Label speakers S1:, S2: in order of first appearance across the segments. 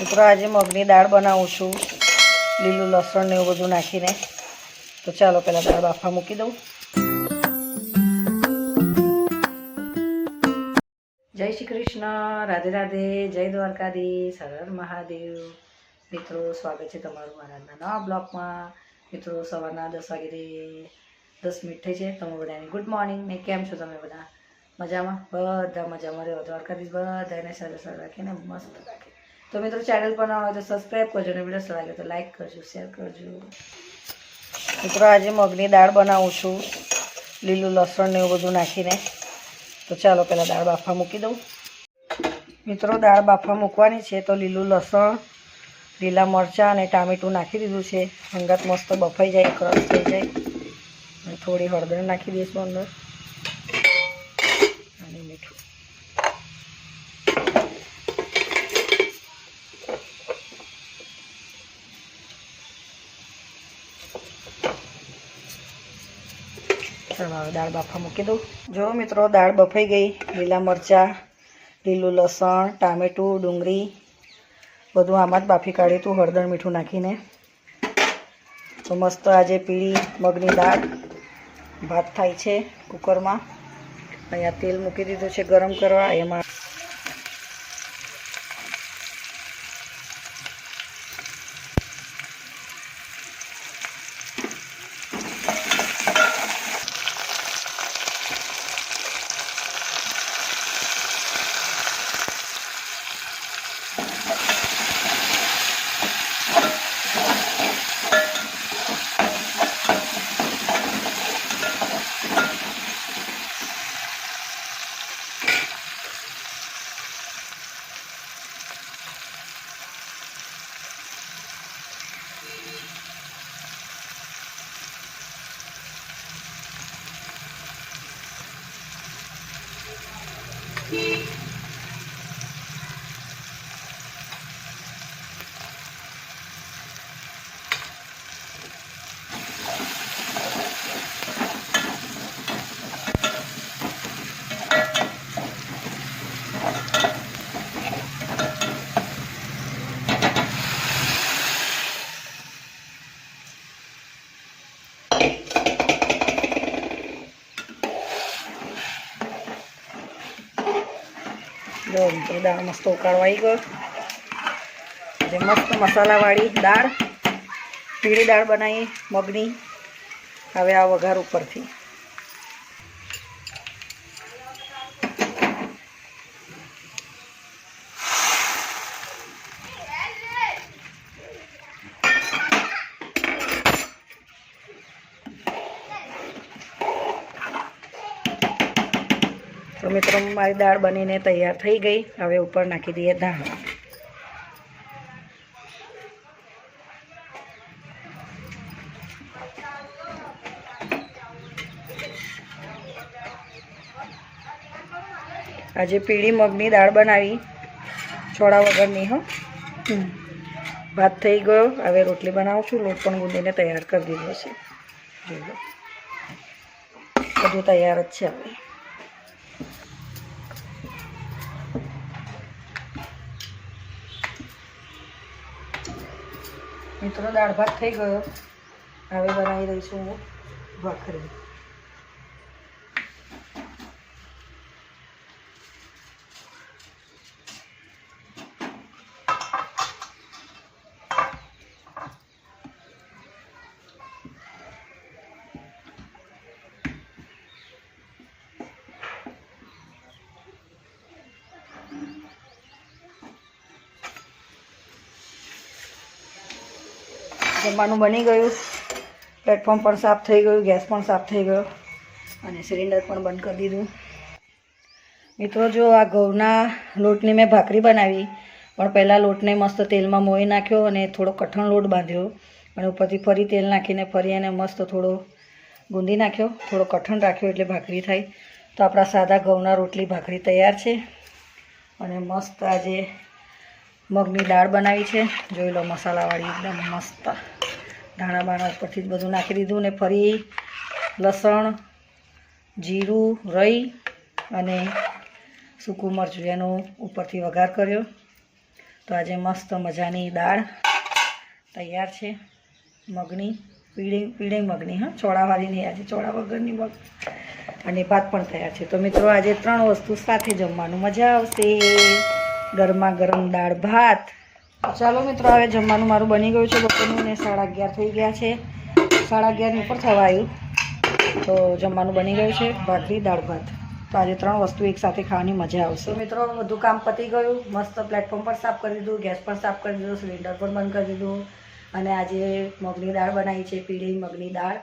S1: મિત્રો આજે મગની દાળ બનાવું છું. લીલું લસણ ને એવું બધું નાખીને. તો ચાલો પહેલાં દાળ બાફા મૂકી દઉં. જય શ્રી કૃષ્ણ. રાધે રાધે. જય દ્વારકાધી સરળ મહાદેવ. મિત્રો, સ્વાગત છે તમારું મારા નવા બ્લોગમાં. મિત્રો, સવારના દસ વાગે દસ મિનિટ થઈ છે તમે બધાને ગુડ મોર્નિંગ. ને કેમ છો તમે બધા? મજામાં? બધા મજામાં રહ્યો દ્વારકાધીશ બધાને સરસ રાખીને મસ્ત. તો મિત્રો ચેનલ પર ના હોય તો સબસ્ક્રાઈબ કરજો ને વીડિયો લાગે તો લાઈક કરજો શેર કરજો. મિત્રો આજે મગની દાળ બનાવું છું, લીલું લસણ ને એવું બધું નાખીને. તો ચાલો પહેલાં દાળ બાફા મૂકી દઉં. મિત્રો દાળ બાફા મૂકવાની છે તો લીલું લસણ, લીલા મરચાં અને ટામેટું નાખી દીધું છે. હંગાત મસ્ત બફાઈ જાય ક્રશ થઈ જાય. થોડી હળદર નાખી દઈશું અંદર અને મીઠું ચાલો હવે દાળ બાફા મૂકી દઉં. જો મિત્રો, દાળ બફાઈ ગઈ. લીલા મરચાં, લીલું લસણ, ટામેટું, ડુંગળી, બધું આમાં જ બાફી કાઢ્યું હતું, હળદર મીઠું નાખીને. તો મસ્ત આજે પીળી મગની દાળ ભાત થાય છે કુકરમાં. અહીંયા તેલ મૂકી દીધું છે ગરમ કરવા. એમાં જો દાળ મસ્ત ઉકાળો આવી ગયો. જે મસ્ત મસાલાવાળી દાળ, પીળી દાળ બનાવી, મગની. હવે આ વઘાર ઉપરથી. તો મિત્રો મારી દાળ બનીને તૈયાર થઈ ગઈ. હવે ઉપર નાખી દઈએ ધાણા. આજે પીળી મગની દાળ બનાવી. છોડા વગરની હો. ભાત થઈ ગયો. હવે રોટલી બનાવું છું લોટ પણ ગુંદીને તૈયાર કરી દીધો છે. બધું તૈયાર જ છે હવે. મિત્રો દાળ ભાત થઈ ગયો. હવે બનાવી દઈશું હું ભાખરી. જમવાનું બની ગયું. પ્લેટફોર્મ પણ સાફ થઈ ગયું, ગેસ પણ સાફ થઈ ગયો અને સિલિન્ડર પણ બંધ કરી દીધું. મિત્રો, જો આ ઘઉંના લોટની મેં ભાખરી બનાવી, પણ પહેલાં લોટને મસ્ત તેલમાં મોઈ નાખ્યો અને થોડો કઠણ લોટ બાંધ્યો અને ઉપરથી ફરી તેલ નાખીને ફરી એને મસ્ત થોડો ગુંદી નાખ્યો, થોડો કઠણ રાખ્યો એટલે ભાખરી થાય. તો આપણા સાદા ઘઉંના રોટલી ભાખરી તૈયાર છે. અને મસ્ત આજે મગની દાળ બનાવી છે. જોઈ લો મસાલાવાળી એકદમ મસ્ત. ધાણા બાણા ઉપરથી જ બધું નાખી દીધું ને ફરી લસણ, જીરું, રઈ અને સૂકું મરચું એનો ઉપરથી વઘાર કર્યો. તો આજે મસ્ત મજાની દાળ તૈયાર છે. મગની, પીળી પીળી મગની, હા ચોળાવાળી આજે ચોળા વગરની મગ અને ભાત પણ તૈયાર છે. તો મિત્રો, આજે ત્રણ વસ્તુ સાથે જમવાનું. મજા આવશે. ગરમા ગરમ દાળ ભાત. ચાલો મિત્રો, હવે જમવાનું મારું બની ગયું છે. બપોરનું ને સાડા અગિયાર થઈ ગયા છે. સાડા અગિયારની ઉપર થવા આવ્યું તો જમવાનું બની ગયું છે. ભાખરી, દાળ ભાત. તો આજે ત્રણ વસ્તુ એકસાથે ખાવાની મજા આવશે. મિત્રો બધું કામ પતી ગયું. મસ્ત પ્લેટફોર્મ પર સાફ કરી દીધું, ગેસ પણ સાફ કરી દીધું સિલિન્ડર પણ બંધ કરી દીધું. અને આજે મગની દાળ બનાવી છે, પીળી મગની દાળ,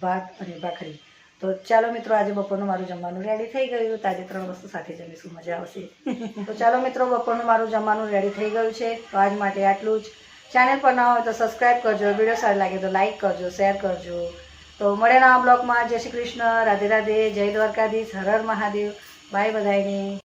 S1: ભાત અને ભાખરી. તો ચાલો મિત્રો, આજે બપોરનું મારું જમવાનું રેડી થઈ ગયું. તાજે ત્રણ વસ્તુ સાથે જમીશું. મજા આવશે. તો ચાલો મિત્રો, બપોરનું મારું જમવાનું રેડી થઈ ગયું છે. તો આજ માટે આટલું જ. ચેનલ પર ના હોય તો સબસ્ક્રાઈબ કરજો. વીડિયો સારી લાગે તો લાઇક કરજો શેર કરજો. તો મળે નવા બ્લોગમાં. જય શ્રી કૃષ્ણ. રાધે રાધે. જય દ્વારકાધીશ. હર મહાદેવ. બાય બધાઈને